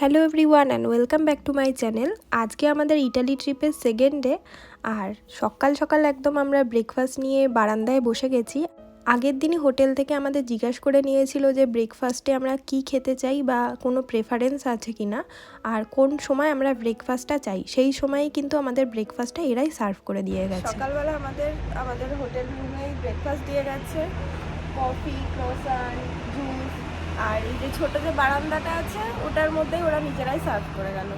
Hello everyone and welcome back to my channel. আজকে আমাদের Italy ট্রিপের সেকেন্ড ডে। আর সকাল সকাল একদম আমরা ব্রেকফাস্ট নিয়ে বারান্দায় বসে গেছি। আগের দিনই হোটেল থেকে আমাদের জিজ্ঞাস করে নিয়েছিল যে ব্রেকফাস্টে আমরা কি খেতে চাই বা কোনো প্রেফারেন্স আছে কি না আর কোন সময় আমরা ব্রেকফাস্টটা চাই, সেই সময়ই কিন্তু আমাদের ব্রেকফাস্টটা এরাই সার্ভ করে দিয়ে গেছে। সকালবেলা আমাদের আমাদের হোটেল রুমে ব্রেকফাস্ট দিয়ে গেছে। কফি ক্রোসান আর এই যে ছোট যে বারান্দাটা আছে, ওটার মধ্যেই ওরা নিজেরাই সার্ভ করে গেল।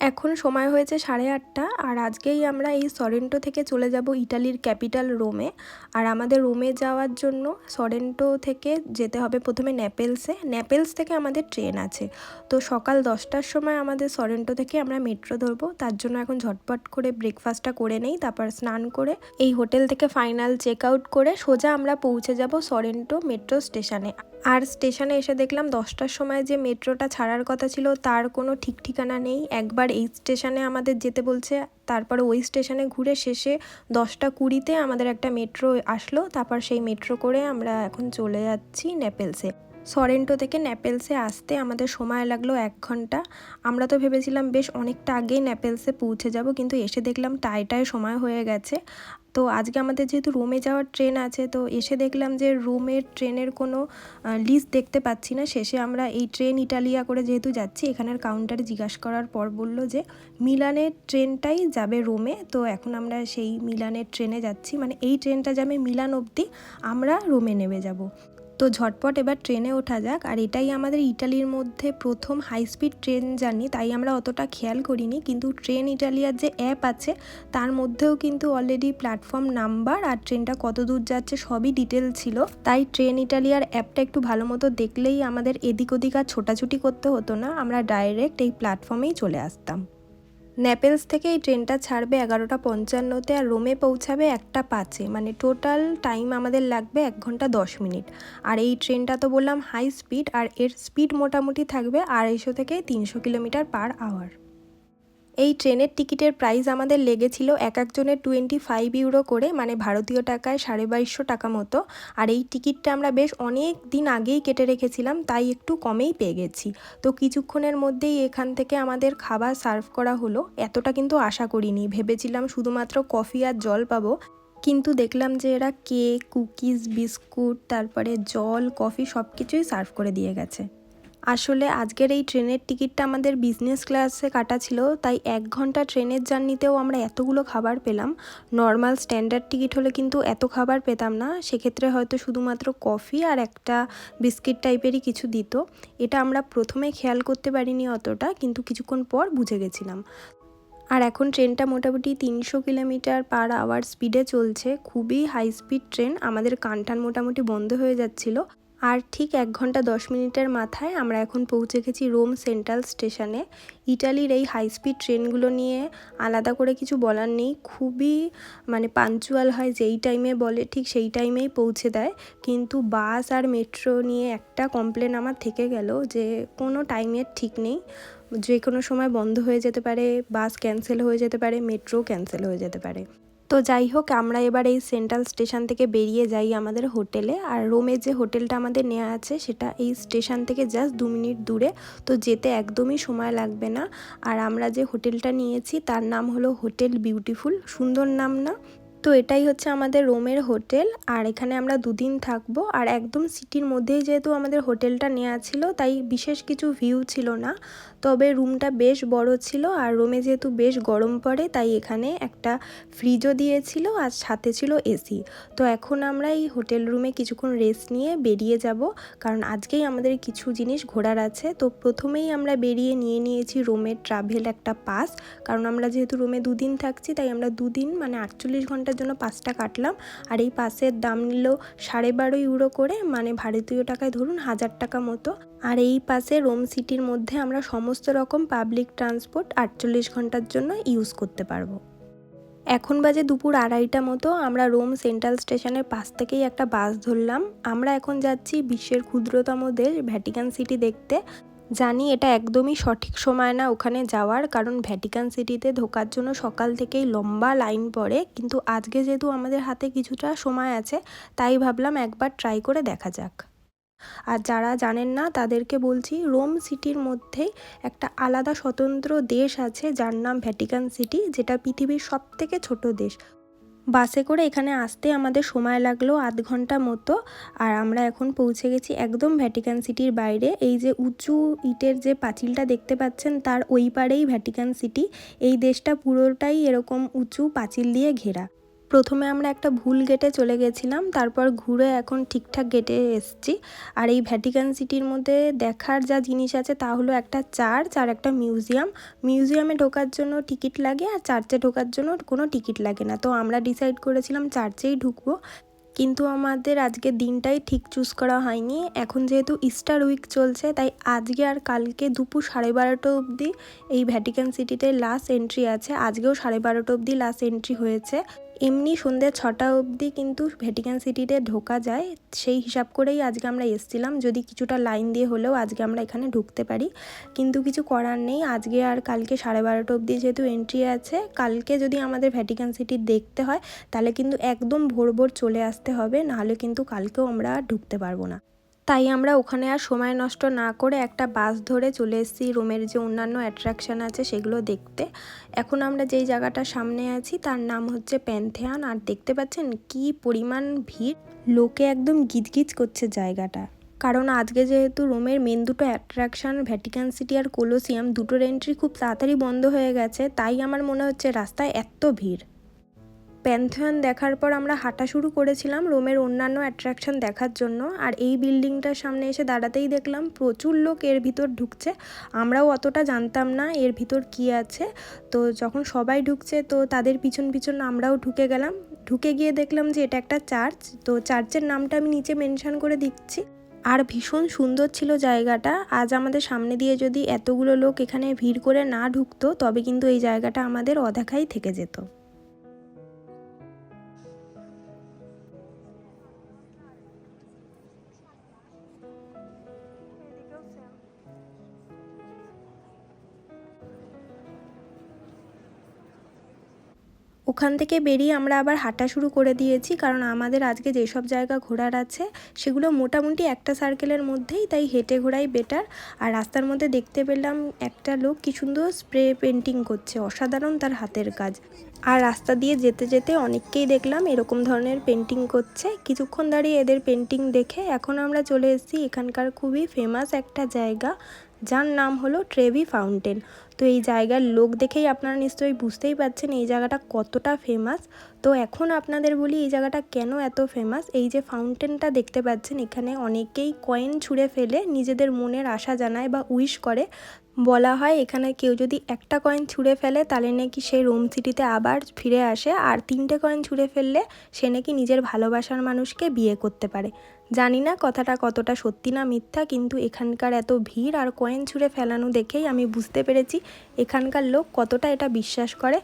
এখন সময় হয়েছে সাড়ে আটটা, আর আজকেই আমরা এই সরেন্টো থেকে চলে যাব ইটালির ক্যাপিটাল রোমে। আর আমাদের রোমে যাওয়ার জন্য সরেন্টো থেকে যেতে হবে প্রথমে ন্যাপেলসে। ন্যাপেলস থেকে আমাদের ট্রেন আছে। তো সকাল দশটার সময় আমাদের সরেন্টো থেকে আমরা মেট্রো ধরবো। তার জন্য এখন ঝটপট করে ব্রেকফাস্টটা করে নেই, তারপর স্নান করে এই হোটেল থেকে ফাইনাল চেক আউট করে সোজা আমরা পৌঁছে যাব সরেন্টো মেট্রো স্টেশনে। আর স্টেশনে এসে দেখলাম দশটার সময় যে মেট্রোটা ছাড়ার কথা ছিল, তার কোনো ঠিক ঠিকানা নেই। একবার এই স্টেশনে আমাদের যেতে বলছে, তারপরে ওই স্টেশনে ঘুরে শেষে দশটা কুড়িতে আমাদের একটা মেট্রো আসলো, তারপর সেই মেট্রো করে আমরা এখন চলে যাচ্ছি নেপেলসে সরেন্টো থেকে ন্যাপেলসে আসতে আমাদের সময় লাগল এক ঘণ্টা। আমরা তো ভেবেছিলাম, বেশ, অনেকটা আগেই ন্যাপেলসে পৌঁছে যাব। কিন্তু এসে দেখলাম টাইটায় সময় হয়ে গেছে। তো আজকে আমাদের যেহেতু রোমে যাওয়ার ট্রেন আছে, তো এসে দেখলাম যে রোমের ট্রেনের কোনো লিস্ট দেখতে পাচ্ছি না। শেষে আমরা এই ট্রেন ইটালিয়া করে যেহেতু যাচ্ছি, এখানের কাউন্টারে জিজ্ঞাসা করার পর বলল যে, মিলানের ট্রেনটাই যাবে রোমে। তো এখন আমরা সেই মিলানের ট্রেনে যাচ্ছি। মানে এই ট্রেনটা যাবে মিলান অবধি, আমরা রোমে নেমে যাব। তো ঝটপট এবার ট্রেনে ওঠা যাক। আর এটাই আমাদের ইটালির মধ্যে প্রথম হাই স্পিড ট্রেন জার্নি তাই আমরা অতটা খেয়াল করিনি। কিন্তু ট্রেন ইটালিয়ার যে অ্যাপ আছে, তার মধ্যেও কিন্তু অলরেডি প্ল্যাটফর্ম নাম্বার আর ট্রেনটা কত দূর যাচ্ছে সবই ডিটেল ছিল। তাই ট্রেন ইটালিয়ার অ্যাপটা একটু ভালো মতো দেখলেই আমাদের এদিক ওদিক আর ছোটাছুটি করতে হতো না। আমরা ডাইরেক্ট এই প্ল্যাটফর্মেই চলে আসতাম। নেপেলস থেকে এই ট্রেনটা ছাড়বে এগারোটা পঞ্চান্নতে আর রোমে পৌঁছাবে একটা পাঁচে। মানে টোটাল টাইম আমাদের লাগবে এক ঘণ্টা দশ মিনিট। আর এই ট্রেনটা তো বললাম হাই স্পিড আর এর স্পিড মোটামুটি থাকবে আড়াইশো থেকে তিনশো কিলোমিটার পার আওয়ার এই ট্রেনের টিকিটের প্রাইস আমাদের লেগেছিল এক একজনের টোয়েন্টি ফাইভ ইউরো করে মানে ভারতীয় টাকায় সাড়ে বাইশশো টাকা মতো। আর এই টিকিটটা আমরা বেশ অনেক দিন আগেই কেটে রেখেছিলাম, তাই একটু কমেই পেয়ে গেছি। তো কিছুক্ষণের মধ্যেই এখান থেকে আমাদের খাবার সার্ভ করা হলো। এতটা কিন্তু আশা করিনি, ভেবেছিলাম শুধুমাত্র কফি আর জল পাবো। কিন্তু দেখলাম যে এরা কেক, কুকিজ, বিস্কুট, তারপরে জল, কফি সব কিছুই সার্ভ করে দিয়ে গেছে। আসলে আজকের এই ট্রেনের টিকিটটা আমাদের বিজনেস ক্লাসে কাটা ছিল, তাই এক ঘণ্টা ট্রেনের জার্নিতেও আমরা এতগুলো খাবার পেলাম। নর্মাল স্ট্যান্ডার্ড টিকিট হলে কিন্তু এত খাবার পেতাম না, সেক্ষেত্রে হয়তো শুধুমাত্র কফি আর একটা বিস্কিট টাইপেরই কিছু দিত। এটা আমরা প্রথমে খেয়াল করতে পারিনি অতটা, কিন্তু কিছুক্ষণ পর বুঝে গেছিলাম। আর এখন ট্রেনটা মোটামুটি তিনশো কিলোমিটার পার আওয়ার স্পিডে চলছে। খুবই হাই স্পিড ট্রেন, আমাদের কানটান মোটামুটি বন্ধ হয়ে যাচ্ছিল। আর ঠিক এক ঘণ্টা দশ মিনিটের মাথায় আমরা এখন পৌঁছে গেছি রোম সেন্ট্রাল স্টেশনে। ইটালির এই হাই স্পিড ট্রেনগুলো নিয়ে আলাদা করে কিছু বলার নেই। খুবই মানে পাঞ্চুয়াল হয়, যেই টাইমে বলে ঠিক সেই টাইমেই পৌঁছে দেয়। কিন্তু বাস আর মেট্রো নিয়ে একটা কমপ্লেন আমার থেকে গেল যে কোনো টাইমের ঠিক নেই। যে কোনো সময় বন্ধ হয়ে যেতে পারে, বাস ক্যান্সেল হয়ে যেতে পারে, মেট্রো ক্যান্সেল হয়ে যেতে পারে। তো যাই হোক, আমরা এবার এই সেন্ট্রাল স্টেশন থেকে বেরিয়ে যাই আমাদের হোটেলে। আর রোমে যে হোটেলটা আমাদের নেওয়া আছে, সেটা এই স্টেশন থেকে জাস্ট দু মিনিট দূরে। তো যেতে একদমই সময় লাগবে না। আর আমরা যে হোটেলটা নিয়েছি, তার নাম হলো হোটেল বিউটিফুল। সুন্দর নাম না? তো এটাই হচ্ছে আমাদের রোমের হোটেল। আর এখানে আমরা দুদিন থাকব। আর একদম সিটির মধ্যেই যেহেতু আমাদের হোটেলটা নেওয়া ছিল, তাই বিশেষ কিছু ভিউ ছিল না। তবে রুমটা বেশ বড় ছিল আর রুমে যেহেতু বেশ গরম পড়ে, তাই এখানে একটা ফ্রিজও দিয়েছিল আর সাথে ছিল এসি। তো এখন আমরা এই হোটেল রুমে কিছুক্ষণ রেস্ট নিয়ে বেরিয়ে যাব, কারণ আজকেই আমাদের কিছু জিনিস ঘোরার আছে। তো প্রথমেই আমরা বেরিয়ে নিয়ে নিয়েছি রোমের ট্রাভেল একটা পাস কারণ আমরা যেহেতু রুমে দুদিন থাকছি, তাই আমরা দুদিন মানে আটচল্লিশ ঘণ্টার জন্য পাসটা কাটলাম। আর এই পাসের দাম নিল সাড়ে বারো ইউরো করে মানে ভারতীয় টাকায় ধরুন হাজার টাকা মতো। আর এই পাশে রোম সিটির মধ্যে আমরা সমস্ত রকম পাবলিক ট্রান্সপোর্ট আটচল্লিশ ঘণ্টার জন্য ইউজ করতে পারব। এখন বাজে দুপুর আড়াইটা মতো, আমরা রোম সেন্ট্রাল স্টেশনের পাশ থেকেই একটা বাস ধরলাম। আমরা এখন যাচ্ছি বিশ্বের ক্ষুদ্রতম দেশ, ভ্যাটিকান সিটি দেখতে। জানি এটা একদমই সঠিক সময় না ওখানে যাওয়ার, কারণ ভ্যাটিকান সিটিতে ঢোকার জন্য সকাল থেকেই লম্বা লাইন পড়ে। কিন্তু আজকে যেহেতু আমাদের হাতে কিছুটা সময় আছে, তাই ভাবলাম একবার ট্রাই করে দেখা যাক। আর যারা জানেন না, তাদেরকে বলছি রোম সিটির মধ্যেই একটা আলাদা স্বতন্ত্র দেশ আছে, যার নাম ভ্যাটিকান সিটি, যেটা পৃথিবীর সব থেকে ছোট দেশ। বাসে করে এখানে আসতে আমাদের সময় লাগল আধ ঘণ্টা মতো, আর আমরা এখন পৌঁছে গেছি একদম ভ্যাটিকান সিটির বাইরে। এই যে উঁচু ইটের যে পাঁচিলটা দেখতে পাচ্ছেন, তার ওই পারেই ভ্যাটিকান সিটি। এই দেশটা পুরোটাই এরকম উঁচু পাঁচিল দিয়ে ঘেরা। প্রথমে আমরা একটা ভুল গেটে চলে গেছিলাম, তারপর ঘুরে এখন ঠিকঠাক গেটে এসছি। আর এই ভ্যাটিকান সিটির মধ্যে দেখার যা জিনিস আছে তা হলো একটা চার্চ আর একটা মিউজিয়াম মিউজিয়ামে ঢোকার জন্য টিকিট লাগে আর চার্চে ঢোকার জন্য কোনো টিকিট লাগে না। তো আমরা ডিসাইড করেছিলাম চার্চেই ঢুকবো। কিন্তু আমাদের আজকে দিনটাই ঠিক চুজ করা হয়নি। এখন যেহেতু ইস্টার উইক চলছে, তাই আজকে আর কালকে দুপুর সাড়ে বারোটা অবধি এই ভ্যাটিকান সিটিতে লাস্ট এন্ট্রি আছে। আজকেও সাড়ে বারোটা অবধি লাস্ট এন্ট্রি হয়েছে। এমনি সন্ধ্যে ছটা অবধি কিন্তু ভ্যাটিকান সিটিতে ঢোকা যায়। সেই হিসাব করেই আজকে আমরা এসছিলাম। যদি কিছুটা লাইন দিয়ে হলেও আজকে আমরা এখানে ঢুকতে পারি। কিন্তু কিছু করার নেই। আজকে আর কালকে সাড়ে বারোটা অবধি যেহেতু এন্ট্রি আছে, কালকে যদি আমাদের ভ্যাটিকান সিটি দেখতে হয়, তাহলে কিন্তু একদম ভোর ভোর চলে আসতে হবে। নাহলে কিন্তু কালকেও আমরা ঢুকতে পারব না। তাই আমরা ওখানে আর সময় নষ্ট না করে একটা বাস ধরে চলে এসেছি। রোমের যে অন্যান্য অ্যাট্রাকশান আছে সেগুলো দেখতে। এখন আমরা যেই জায়গাটার সামনে আছি তার নাম হচ্ছে প্যান্থেয়ান আর দেখতে পাচ্ছেন কি পরিমাণ ভিড়। লোকে একদম গিজগিজ করছে জায়গাটা। কারণ আজকে যেহেতু রোমের মেন দুটো অ্যাট্রাকশন ভ্যাটিকান সিটি আর কোলোসিয়াম দুটোর এন্ট্রি খুব তাড়াতাড়ি বন্ধ হয়ে গেছে। তাই আমার মনে হচ্ছে রাস্তায় এত ভিড়। প্যান্থিয়ন দেখার পর আমরা হাঁটা শুরু করেছিলাম রোমের অন্যান্য অ্যাট্রাকশন দেখার জন্য। আর এই বিল্ডিংটার সামনে এসে দাঁড়াতেই দেখলাম প্রচুর লোক এর ভিতর ঢুকছে। আমরাও অতটা জানতাম না এর ভিতর কি আছে। তো যখন সবাই ঢুকছে তো তাদের পিছন পিছন আমরাও ঢুকে গেলাম। ঢুকে গিয়ে দেখলাম যে এটা একটা চার্চ। তো চার্চের নামটা আমি নিচে মেনশন করে দিচ্ছি। আর ভীষণ সুন্দর ছিল জায়গাটা। আজ আমাদের সামনে দিয়ে যদি এতগুলো লোক এখানে ভিড় করে না ঢুকতো তবে কিন্তু এই জায়গাটা আমাদের অদেখাই থেকে যেত। ওখান থেকে বেরিয়ে আমরা আবার হাঁটা শুরু করে দিয়েছি, কারণ আমাদের আজকে যেসব জায়গা ঘোরার আছে, সেগুলো মোটামুটি একটা সার্কেলের মধ্যেই, তাই হেঁটে ঘোরাই বেটার আর রাস্তার মধ্যে দেখতে পেলাম একটা লোক কি সুন্দর স্প্রে পেন্টিং করছে, অসাধারণ তার হাতের কাজ। আর রাস্তা দিয়ে যেতে যেতে অনেককেই দেখলাম এরকম ধরনের পেন্টিং করছে। কিছুক্ষণ দাঁড়িয়ে এদের পেন্টিং দেখে এখন আমরা চলে এসেছি এখানকার খুবই ফেমাস একটা জায়গা, যার নাম হলো ট্রেভি ফাউন্টেন তো এই জায়গার লোক দেখেই আপনারা নিশ্চয়ই বুঝতেই পারছেন এই জায়গাটা কতটা ফেমাস তো এখন আপনাদের বলি এই জায়গাটা কেন এত ফেমাস এই যে ফাউন্টেনটা দেখতে পাচ্ছেন, এখানে অনেকেই কয়েন ছুঁড়ে ফেলে, নিজেদের মনের আশা জানায় বা উইশ করে। বলা হয় এখানে কেউ যদি একটা কয়েন ছুঁড়ে ফেলে, তাহলে নাকি সে রোম সিটিতে আবার ফিরে আসে। আর তিনটে কয়েন ছুঁড়ে ফেললে, সে নাকি নিজের ভালোবাসার মানুষকে বিয়ে করতে পারে। জানি না কথাটা কতটা সত্যি না মিথ্যা, কিন্তু এখানকার এত ভিড় আর কয়েন ছুঁড়ে ফেলানো দেখেই আমি বুঝতে পেরেছি এখানকার লোক কতটা এটা বিশ্বাস করে।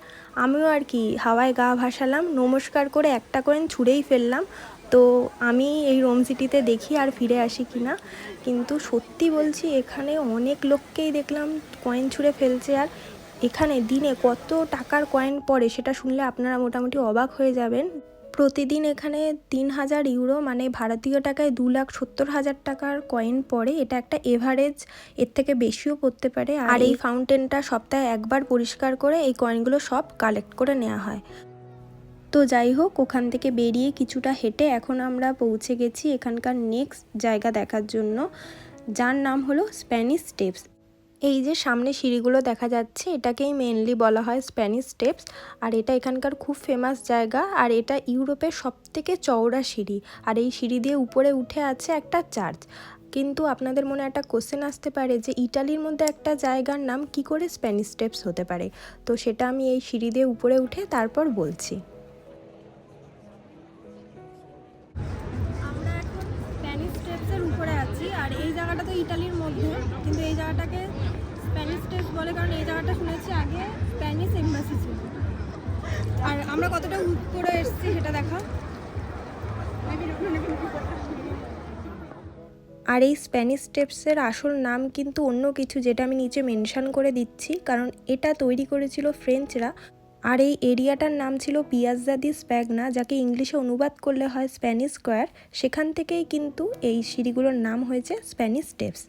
আমিও আর কি হাওয়ায় গা ভাসালাম, নমস্কার করে একটা কয়েন ছুঁড়েই ফেললাম। তো আমি এই রোম সিটিতে দেখি আর ফিরে আসি কি না। কিন্তু সত্যি বলছি, এখানে অনেক লোককেই দেখলাম কয়েন ছুঁড়ে ফেলছে আর এখানে দিনে কত টাকার কয়েন পড়ে সেটা শুনলে আপনারা মোটামুটি অবাক হয়ে যাবেন। প্রতিদিন এখানে তিন হাজার ইউরো মানে ভারতীয় টাকায় দু লাখ সত্তর হাজার টাকার কয়েন পড়ে। এটা একটা এভারেজ এর থেকে বেশিও পড়তে পারে। আর এই ফাউন্টেনটা সপ্তাহে একবার পরিষ্কার করে এই কয়েনগুলো সব কালেক্ট করে নেওয়া হয়। তো যাই হোক ওখান থেকে বেরিয়ে কিছুটা হেঁটে এখন আমরা পৌঁছে গেছি এখানকার নেক্সট জায়গা দেখার জন্য। যার নাম হলো স্প্যানিশ স্টেপস এই যে সামনে সিঁড়িগুলো দেখা যাচ্ছে, এটাকেই মেনলি বলা হয় স্প্যানিশ স্টেপস আর এটা এখানকার খুব ফেমাস জায়গা, আর এটা ইউরোপের সবথেকে চওড়া সিঁড়ি, আর এই সিঁড়ি দিয়ে উপরে উঠে আছে একটা চার্চ কিন্তু আপনাদের মনে একটা কোশ্চেন আসতে পারে যে, ইটালির মধ্যে একটা জায়গার নাম কি করে স্প্যানিশ স্টেপস হতে পারে? তো সেটা আমি এই সিঁড়ি দিয়ে উপরে উঠে তারপর বলছি। আমরা এখন স্প্যানিশ স্টেপসের উপরে এই জায়গাটা তো ইটালির মধ্যে, কিন্তু এই জায়গাটাকে স্প্যানিশ স্টেপস বলে, কারণ এই জায়গাটা শুনেছি আগে স্প্যানিশ এম্বাসি ছিল। আর আমরা কতটা উপরে এসেছি সেটা দেখা। আর এই স্প্যানিশ স্টেপসের আসল নাম কিন্তু অন্য কিছু, যেটা আমি নিচে মেনশান করে দিচ্ছি, কারণ এটা তৈরি করেছিল ফ্রেঞ্চরা আর এই এরিয়াটার নাম ছিল পিয়াজ্জা দি স্প্যাগনা যাকে ইংলিশে অনুবাদ করলে হয় স্প্যানিশ স্কোয়ার। সেখান থেকেই কিন্তু এই সিঁড়িগুলোর নাম হয়েছে স্প্যানিশ স্টেপস।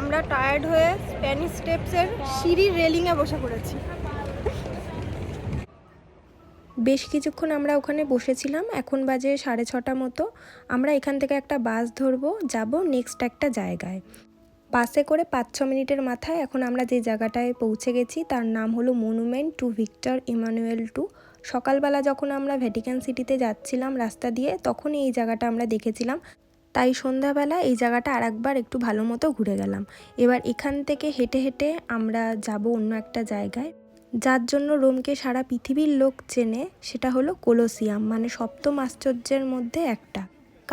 আমরা টায়ার্ড হয়ে স্প্যানিশ স্টেপসের সিঁড়ির রেলিংয়ে বসে পড়েছি। বেশ কিছুক্ষণ আমরা ওখানে বসেছিলাম এখন বাজে সাড়ে ছটা মতো। আমরা এখান থেকে একটা বাস ধরবো যাব নেক্সট একটা জায়গায়। বাসে করে পাঁচ, ছ মিনিটের মাথায় এখন আমরা যে জায়গাটায় পৌঁছে গেছি তার নাম হলো monument to Victor Emmanuel two. সকালবেলা যখন আমরা ভ্যাটিকান সিটিতে যাচ্ছিলাম রাস্তা দিয়ে তখন এই জায়গাটা আমরা দেখেছিলাম। তাই সন্ধ্যাবেলা এই জায়গাটা আরেকবার একটু ভালো মতো ঘুরে গেলাম। এবার এখান থেকে হেঁটে হেঁটে আমরা যাব অন্য একটা জায়গায়। যার জন্য রোমকে সারা পৃথিবীর লোক চেনে সেটা হলো কোলোসিয়াম মানে সপ্তম আশ্চর্যের মধ্যে একটা।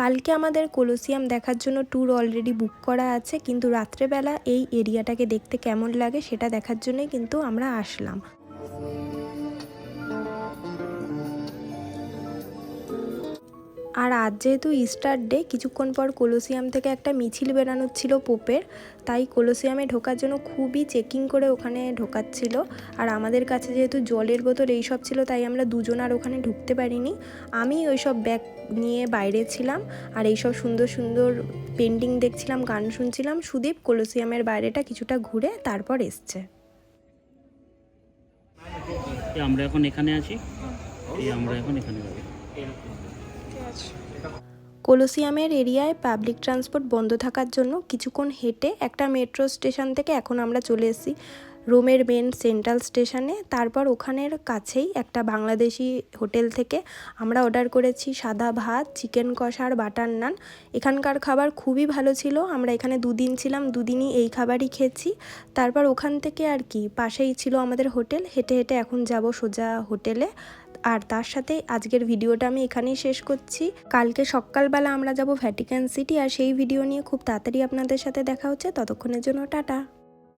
কালকে আমাদের কোলোসিয়াম দেখার জন্য ট্যুর অলরেডি বুক করা আছে, কিন্তু রাত্রেবেলা এই এরিয়াটাকে দেখতে কেমন লাগে সেটা দেখার জন্যই কিন্তু আমরা আসলাম। আর আজ যেহেতু ইস্টার ডে কিছুক্ষণ পর কোলোসিয়াম থেকে একটা মিছিল বেরানোর ছিল পোপের তাই কোলোসিয়ামে ঢোকার জন্য খুবই চেকিং করে ওখানে ঢোকাচ্ছিল। আর আমাদের কাছে যেহেতু জলের বোতল এইসব ছিল, তাই আমরা দুজন আর ওখানে ঢুকতে পারিনি। আমি ওই সব ব্যাগ নিয়ে বাইরে ছিলাম আর এইসব সুন্দর সুন্দর পেন্টিং দেখছিলাম, গান শুনছিলাম। সুদীপ কোলোসিয়ামের বাইরেটা কিছুটা ঘুরে তারপর এসছে। আমরা এখন এখানে আছি। আমরা এখন এখানে যাব। কোলোসিয়ামের এরিয়ায় পাবলিক ট্রান্সপোর্ট বন্ধ থাকার জন্য কিছুক্ষণ হেঁটে একটা মেট্রো স্টেশন থেকে এখন আমরা চলে এসেছি রোমের মেন সেন্ট্রাল স্টেশনে। তারপর ওখানের কাছেই একটা বাংলাদেশি হোটেল থেকে আমরা অর্ডার করেছি সাদা ভাত, চিকেন কষা আর বাটার নান। এখানকার খাবার খুবই ভালো ছিল, আমরা এখানে দুদিন ছিলাম, দুদিনই এই খাবারই খেয়েছি। তারপর ওখান থেকে আর কি, পাশেই ছিল আমাদের হোটেল, হেঁটে হেঁটে এখন যাব সোজা হোটেলে। আর তার সাথে আজকের ভিডিওটা আমি এখানেই শেষ করছি। কালকে সকালবেলা আমরা যাব ভ্যাটিকান সিটি আর সেই ভিডিও নিয়ে খুব তাড়াতাড়ি আপনাদের সাথে দেখা হচ্ছে। ততক্ষণের জন্য টাটা।